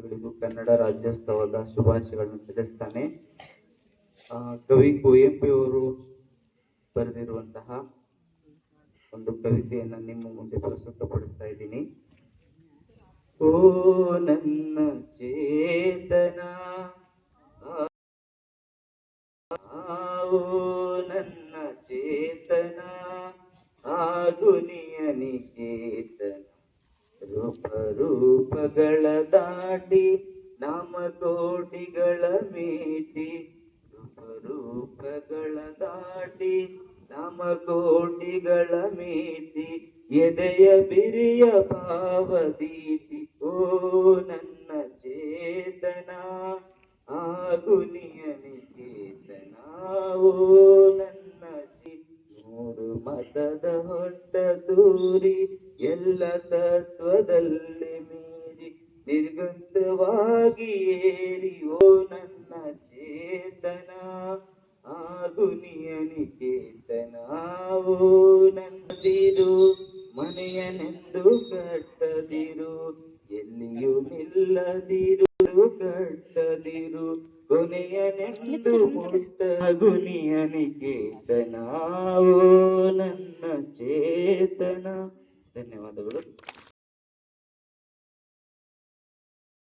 ವಿದ್ಯಾರ್ಥಿಗಳಿಗೂ ಕನ್ನಡ ರಾಜ್ಯೋತ್ಸವದ ಶುಭಾಶಯಗಳನ್ನು ತಿಳಿಸ್ತಾನೆ. ಆ, ಕವಿ ಕುವೆಂಪುವರು ಬರೆದಿರುವಂತಹ ಒಂದು ಕವಿತೆಯನ್ನು ನಿಮ್ಮ ಮುಂದೆ ಪ್ರಸ್ತುತಪಡಿಸ್ತಾ ಇದ್ದೀನಿ. ಓ ನನ್ನ ಚೇತನ! ಓ ನನ್ನ ಚೇತನ! ಆಗುನಿಯ ನಿಕೇತನ! ರೂಪ ರೂಪಗಳ ದಾಟಿ ನಾಮಕೋಟಿಗಳ ಮೀಟಿ. ರೂಪರೂಪಗಳ ದಾಟಿ ನಾಮಕೋಟಿಗಳ ಮೀಟಿ. ಎದೆಯ ಬಿರಿಯ ಭಾವದೀತಿ ಓ ನನ್ನ ಚೇತನ ಆಗುನಿಯ ನಿಕೇತನ ಓ ಮತದ ಹೊಟ್ಟ ತೂರಿ ಎಲ್ಲ ತತ್ವದಲ್ಲಿ ಮೀರಿ ನಿರ್ಗಂಧವಾಗಿ ಏರಿ ಓ ನನ್ನ ಚೇತನ ಆಗುನಿಯ ಚೇತನ ಓ ನನ್ನದಿರು ಮನೆಯನೆಂದು ಕಟ್ಟದಿರು ಎಲ್ಲಿಯೂ ನಿಲ್ಲದಿರು ಕಟ್ಟದಿರು ಕೊನೆಯನೆಂದು ಮುಟ್ಟ ಗುನಿಯ ನಿಕೇತನ ಓ ನನ್ನ ಚೇತನ ಧನ್ಯವಾದಗಳು.